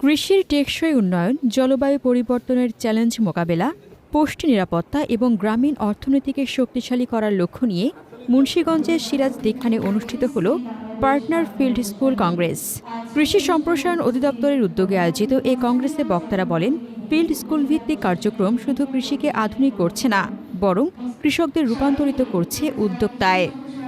কৃষির টেকসই উন্নয়ন, জলবায়ু পরিবর্তনের চ্যালেঞ্জ মোকাবেলা, পুষ্টি নিরাপত্তা এবং গ্রামীণ অর্থনীতিকে শক্তিশালী করার লক্ষ্য নিয়ে মুন্সীগঞ্জের সিরাজ দীক্ষানে অনুষ্ঠিত হল পার্টনার ফিল্ড স্কুল কংগ্রেস। কৃষি সম্প্রসারণ অধিদপ্তরের উদ্যোগে আয়োজিত এই কংগ্রেসে বক্তারা বলেন, ফিল্ড স্কুল ভিত্তিক কার্যক্রম শুধু কৃষিকে আধুনিক করছে না, বরং কৃষকদের রূপান্তরিত করছে উদ্যোক্তায়।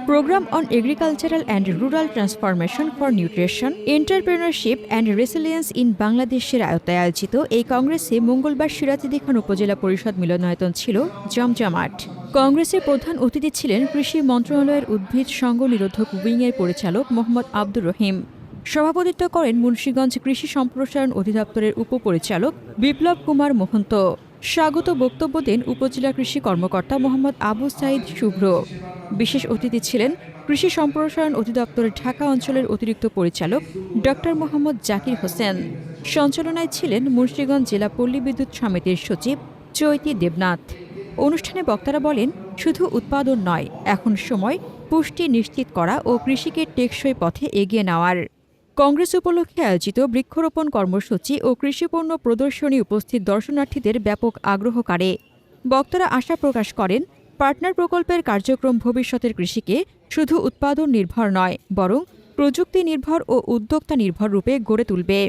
Program on agricultural and rural transformation for nutrition entrepreneurship and resilience in বাংলাদেশের আয়ত্তায় আয়োজিত এই কংগ্রেসে মঙ্গলবার সিরাজদি খান উপজেলা পরিষদ মিলনায়তন ছিল জমজমাট। কংগ্রেসের প্রধান অতিথি ছিলেন কৃষি মন্ত্রণালয়ের উদ্ভিদ সংঘ নিরোধক উইংয়ের পরিচালক মোহাম্মদ আব্দুর রহিম। সভাপতিত্ব করেন মুন্সীগঞ্জ কৃষি সম্প্রসারণ অধিদপ্তরের উপপরিচালক বিপ্লব কুমার মোহন্ত। স্বাগত বক্তব্য দেন উপজেলা কৃষি কর্মকর্তা মোহাম্মদ আবু সাইদ শুভ্র। বিশেষ অতিথি ছিলেন কৃষি সম্প্রসারণ অধিদপ্তরের ঢাকা অঞ্চলের অতিরিক্ত পরিচালক ডক্টর মোহাম্মদ জাকির হোসেন। সঞ্চালনায় ছিলেন মুন্সীগঞ্জ জেলা পল্লী বিদ্যুৎ সমিতির সচিব চৈতি দেবনাথ। অনুষ্ঠানে বক্তারা বলেন, শুধু উৎপাদন নয়, এখন সময় পুষ্টি নিশ্চিত করা ও কৃষিকে টেকসই পথে এগিয়ে নেওয়ার। কংগ্রেস উপলক্ষে আয়োজিত বৃক্ষরোপণ কর্মসূচি ও কৃষিপণ্য প্রদর্শনী উপস্থিত দর্শনার্থীদের ব্যাপক আগ্রহ কাড়ে। বক্তারা আশা প্রকাশ করেন পার্টনার প্রকল্পের কার্যক্রম ভবিষ্যতের কৃষিকে শুধু উৎপাদন নির্ভর নয়, বরং প্রযুক্তি নির্ভর ও উদ্যোক্তা নির্ভর রূপে গড়ে তুলবে।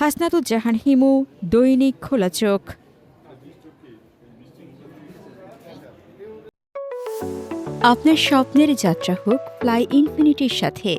হাসনাতুজ্জাহান হিমু, দৈনিক খোলা চোখ। আপনার স্বপ্নের যাত্রা হোক, ফ্লাই ইনফিনিটির সাথে।